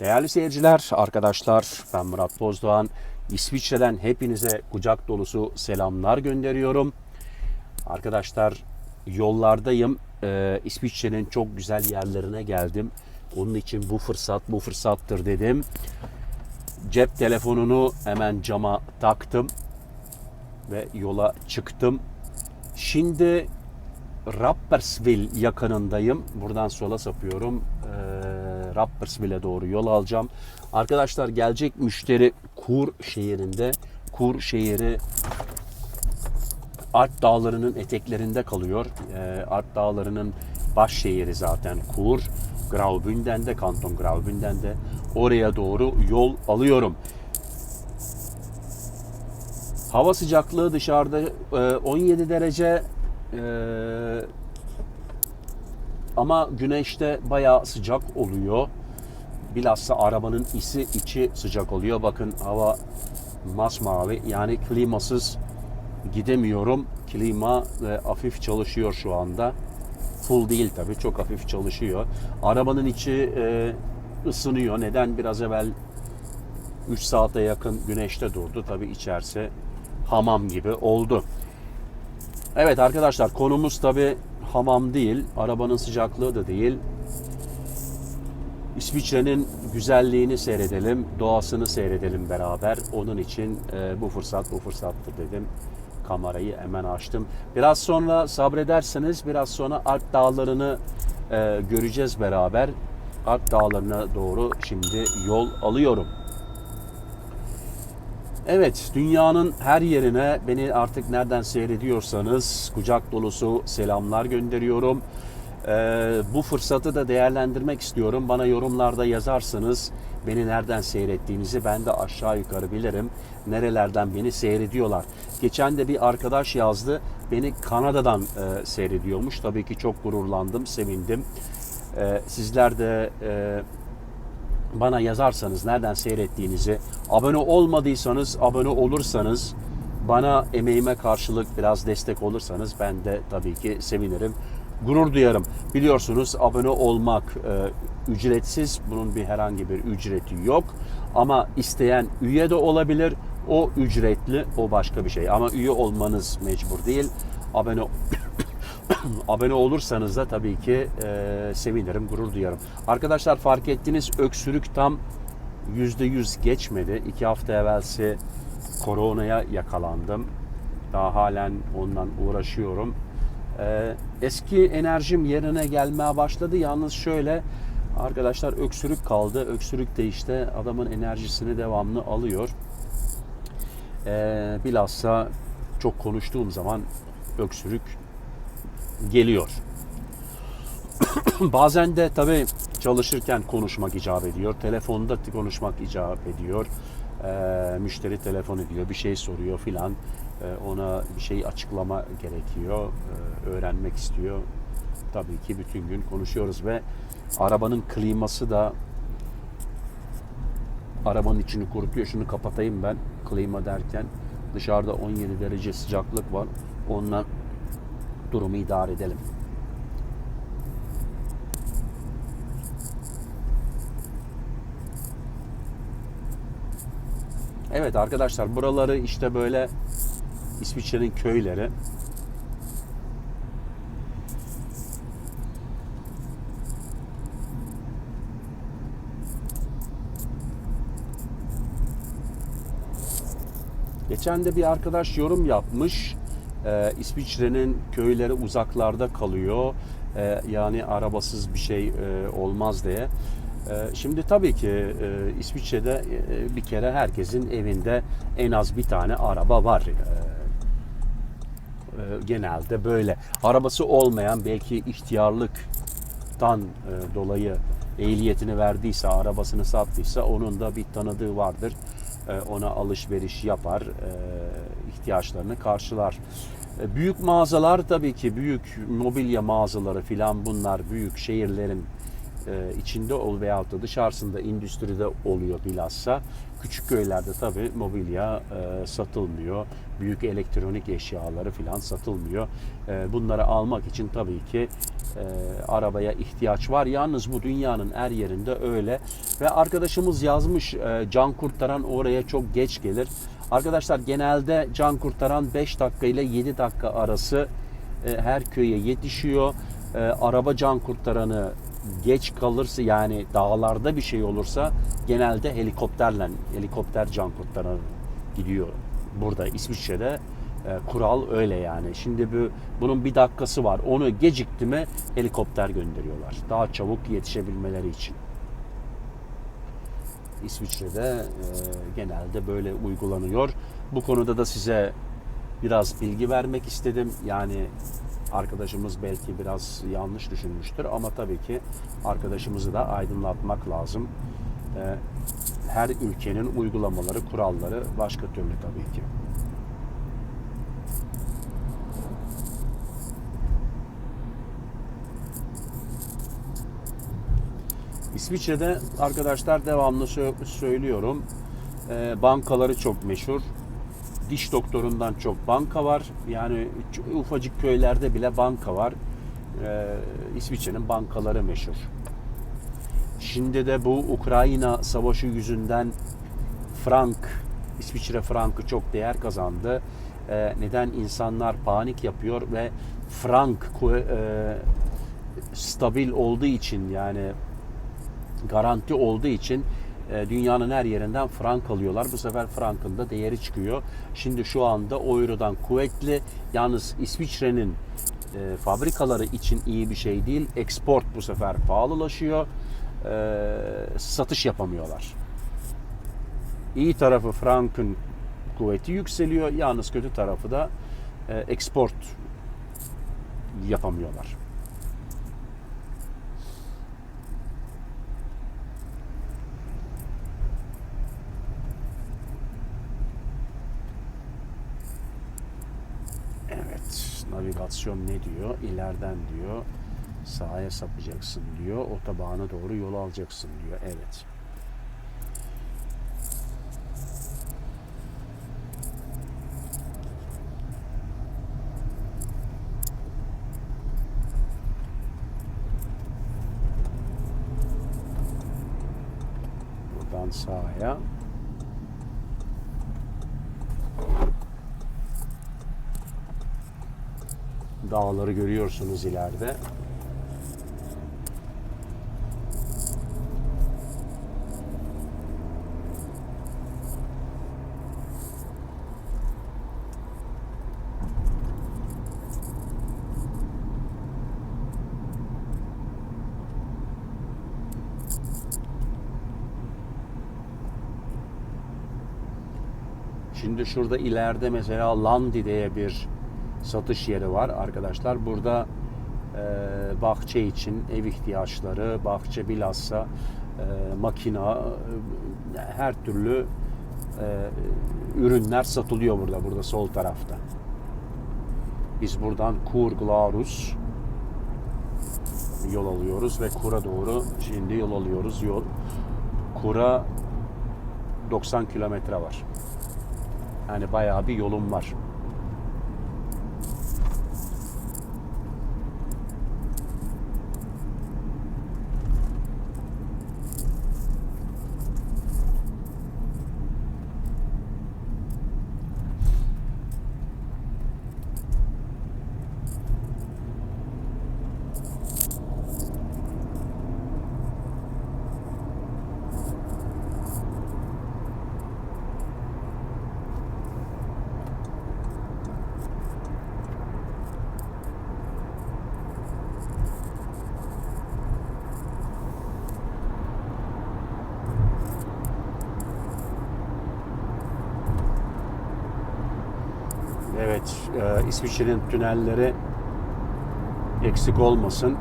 Değerli seyirciler, arkadaşlar ben Murat Bozdoğan. İsviçre'den hepinize kucak dolusu selamlar gönderiyorum. Arkadaşlar yollardayım. Ee, İsviçre'nin çok güzel yerlerine geldim. Onun için bu fırsat bu fırsattır dedim. Cep telefonunu hemen cama taktım ve yola çıktım. Şimdi Rapperswil yakınındayım. Buradan sola sapıyorum. Ee, Rapperswil'e doğru yol alacağım. Arkadaşlar gelecek müşteri Kur şehrinde. Kur şehri Alp dağlarının eteklerinde kalıyor. Ee, Alp dağlarının baş şehri zaten Kur. Graubünden'de, Kanton Graubünden'de. Oraya doğru yol alıyorum. Hava sıcaklığı dışarıda e, 17 derece e, ama güneşte bayağı sıcak oluyor. Bilhassa arabanın isi içi sıcak oluyor. Bakın hava masmavi yani klimasız gidemiyorum. Klima e, hafif çalışıyor şu anda. Full değil tabii çok hafif çalışıyor. Arabanın içi e, ısınıyor. Neden? Biraz evvel 3 saate yakın güneşte durdu. Tabii içerisi hamam gibi oldu. Evet arkadaşlar konumuz tabi hamam değil, arabanın sıcaklığı da değil. İsviçre'nin güzelliğini seyredelim, doğasını seyredelim beraber. Onun için e, bu fırsat bu fırsattır dedim. Kamerayı hemen açtım. Biraz sonra sabrederseniz biraz sonra Alp Dağları'nı e, göreceğiz beraber. Alp Dağları'na doğru şimdi yol alıyorum. Evet, dünyanın her yerine beni artık nereden seyrediyorsanız kucak dolusu selamlar gönderiyorum. Ee, bu fırsatı da değerlendirmek istiyorum. Bana yorumlarda yazarsanız beni nereden seyrettiğinizi ben de aşağı yukarı bilirim. Nerelerden beni seyrediyorlar. Geçen de bir arkadaş yazdı. Beni Kanada'dan e, seyrediyormuş. Tabii ki çok gururlandım, sevindim. Ee, sizler de e, bana yazarsanız nereden seyrettiğinizi, abone olmadıysanız, abone olursanız, bana emeğime karşılık biraz destek olursanız ben de tabii ki sevinirim. Gurur duyarım. Biliyorsunuz abone olmak e, ücretsiz. Bunun bir herhangi bir ücreti yok. Ama isteyen üye de olabilir. O ücretli, o başka bir şey. Ama üye olmanız mecbur değil. Abone abone olursanız da tabii ki e, sevinirim, gurur duyarım. Arkadaşlar fark ettiniz öksürük tam %100 geçmedi. İki hafta evvelsi koronaya yakalandım. Daha halen ondan uğraşıyorum. E, eski enerjim yerine gelmeye başladı. Yalnız şöyle arkadaşlar öksürük kaldı. Öksürük de işte adamın enerjisini devamlı alıyor. E, bilhassa çok konuştuğum zaman öksürük geliyor. Bazen de tabii çalışırken konuşmak icap ediyor. Telefonda konuşmak icap ediyor. Ee, müşteri telefon ediyor, bir şey soruyor filan. Ee, ona bir şey açıklama gerekiyor. Ee, öğrenmek istiyor. Tabii ki bütün gün konuşuyoruz ve arabanın kliması da arabanın içini kurutuyor. Şunu kapatayım ben klima derken. Dışarıda 17 derece sıcaklık var. Ondan durumu idare edelim. Evet arkadaşlar buraları işte böyle İsviçre'nin köyleri. Geçen de bir arkadaş yorum yapmış. Ee, İsviçre'nin köyleri uzaklarda kalıyor. Ee, yani arabasız bir şey e, olmaz diye. Ee, şimdi tabii ki e, İsviçre'de e, bir kere herkesin evinde en az bir tane araba var. E, genelde böyle. Arabası olmayan belki ihtiyarlıktan e, dolayı ehliyetini verdiyse, arabasını sattıysa onun da bir tanıdığı vardır. E, ona alışveriş yapar, e, ihtiyaçlarını karşılar. E, Büyük mağazalar tabii ki büyük mobilya mağazaları filan bunlar büyük şehirlerin e, içinde ol veyahut da dışarısında endüstride oluyor bilhassa. Küçük köylerde tabii mobilya e, satılmıyor. Büyük elektronik eşyaları filan satılmıyor. Bunları almak için tabii ki arabaya ihtiyaç var. Yalnız bu dünyanın her yerinde öyle. Ve arkadaşımız yazmış can kurtaran oraya çok geç gelir. Arkadaşlar genelde can kurtaran 5 dakika ile 7 dakika arası e, her köye yetişiyor. E, araba can kurtaranı geç kalırsa yani dağlarda bir şey olursa genelde helikopterle helikopter can kurtaranı gidiyor. Burada İsviçre'de e, kural öyle yani. Şimdi bu bunun bir dakikası var. Onu gecikti mi helikopter gönderiyorlar. Daha çabuk yetişebilmeleri için. İsviçre'de e, genelde böyle uygulanıyor. Bu konuda da size biraz bilgi vermek istedim. Yani arkadaşımız belki biraz yanlış düşünmüştür ama tabii ki arkadaşımızı da aydınlatmak lazım. E, her ülkenin uygulamaları, kuralları başka türlü tabii ki. İsviçre'de arkadaşlar devamlı sö- söylüyorum. e, bankaları çok meşhur. Diş doktorundan çok banka var. Yani ufacık köylerde bile banka var. E, İsviçre'nin bankaları meşhur. Şimdi de bu Ukrayna savaşı yüzünden frank, İsviçre frankı çok değer kazandı. E, neden insanlar panik yapıyor ve frank e, stabil olduğu için yani garanti olduğu için e, dünyanın her yerinden frank alıyorlar. Bu sefer frankın da değeri çıkıyor. Şimdi şu anda eurodan kuvvetli. Yalnız İsviçre'nin e, fabrikaları için iyi bir şey değil. Export bu sefer pahalılaşıyor. E, satış yapamıyorlar. İyi tarafı frankın kuvveti yükseliyor. Yalnız kötü tarafı da e, export yapamıyorlar. Evet, navigasyon ne diyor? İleriden diyor. Sağa sapacaksın diyor. Otobana doğru yol alacaksın diyor. Evet. Buradan sağa. Dağları görüyorsunuz ileride. Şimdi şurada ileride mesela Landi diye bir satış yeri var arkadaşlar. Burada e, bahçe için ev ihtiyaçları, bahçe bilhassa e, makina, e, her türlü e, ürünler satılıyor burada, burada sol tarafta. Biz buradan Kur Glarus yol alıyoruz ve Kur'a doğru şimdi yol alıyoruz. Yol Kur'a 90 kilometre var. Yani bayağı bir yolum var. Evet, e, İsviçre'nin tünelleri eksik olmasın.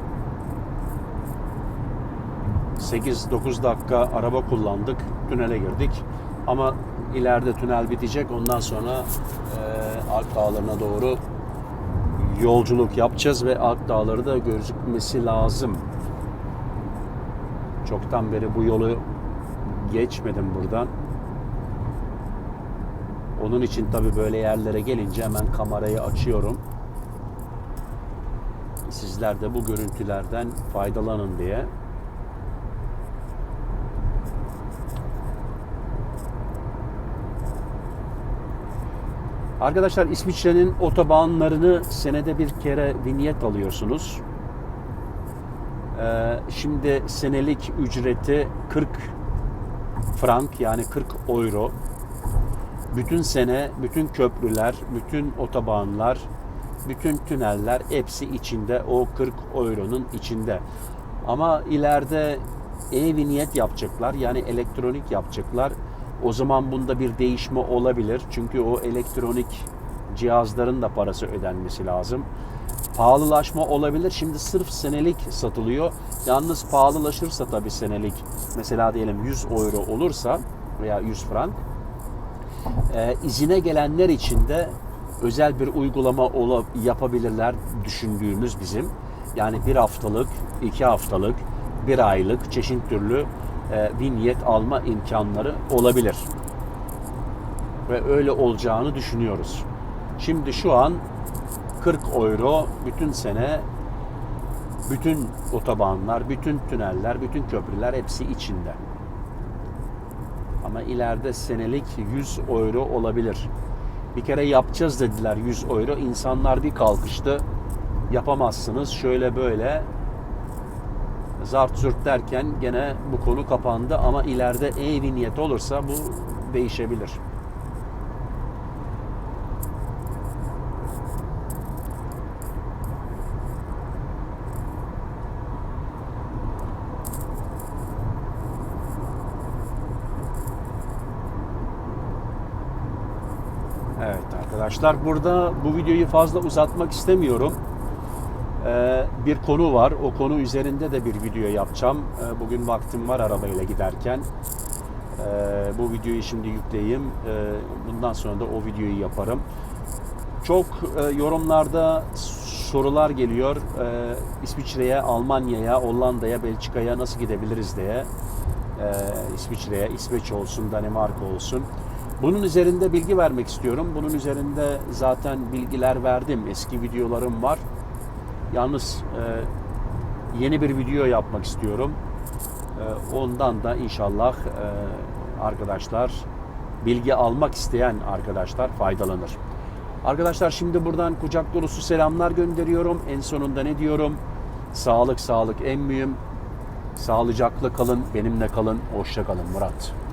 8-9 dakika araba kullandık, tünele girdik. Ama ileride tünel bitecek. Ondan sonra e, Alp Dağları'na doğru yolculuk yapacağız ve Alp Dağları da gözükmesi lazım. Çoktan beri bu yolu geçmedim buradan. Onun için tabii böyle yerlere gelince hemen kamerayı açıyorum. Siz sizler de bu görüntülerden faydalanın diye. Arkadaşlar İsviçre'nin otobanlarını senede bir kere vinyet alıyorsunuz. Ee, şimdi senelik ücreti 40 frank yani 40 euro. Bütün sene, bütün köprüler, bütün otobanlar, bütün tüneller hepsi içinde o 40 euronun içinde. Ama ileride e-vinyet yapacaklar yani elektronik yapacaklar. O zaman bunda bir değişme olabilir. Çünkü o elektronik cihazların da parası ödenmesi lazım. Pahalılaşma olabilir. Şimdi sırf senelik satılıyor. Yalnız pahalılaşırsa tabii senelik mesela diyelim 100 euro olursa veya 100 frank e, izine gelenler için de özel bir uygulama yapabilirler düşündüğümüz bizim. Yani bir haftalık, iki haftalık, bir aylık çeşit türlü e, vinyet alma imkanları olabilir. Ve öyle olacağını düşünüyoruz. Şimdi şu an 40 euro bütün sene bütün otobanlar, bütün tüneller, bütün köprüler hepsi içinde. Ama ileride senelik 100 euro olabilir. Bir kere yapacağız dediler 100 euro. İnsanlar bir kalkıştı. Yapamazsınız şöyle böyle. Zart zürt derken gene bu konu kapandı ama ileride e-vinyet olursa bu değişebilir. Evet arkadaşlar burada bu videoyu fazla uzatmak istemiyorum. Ee, bir konu var. O konu üzerinde de bir video yapacağım. Ee, bugün vaktim var arabayla giderken. Ee, bu videoyu şimdi yükleyeyim. Ee, bundan sonra da o videoyu yaparım. Çok e, yorumlarda sorular geliyor. Ee, İsviçre'ye, Almanya'ya, Hollanda'ya, Belçika'ya nasıl gidebiliriz diye. Ee, İsviçre'ye, İsveç olsun, Danimarka olsun. Bunun üzerinde bilgi vermek istiyorum. Bunun üzerinde zaten bilgiler verdim. Eski videolarım var. Yalnız e, yeni bir video yapmak istiyorum. E, ondan da inşallah e, arkadaşlar bilgi almak isteyen arkadaşlar faydalanır. Arkadaşlar şimdi buradan kucak dolusu selamlar gönderiyorum. En sonunda ne diyorum? Sağlık sağlık en mühim. Sağlıcakla kalın, benimle kalın, hoşça kalın Murat.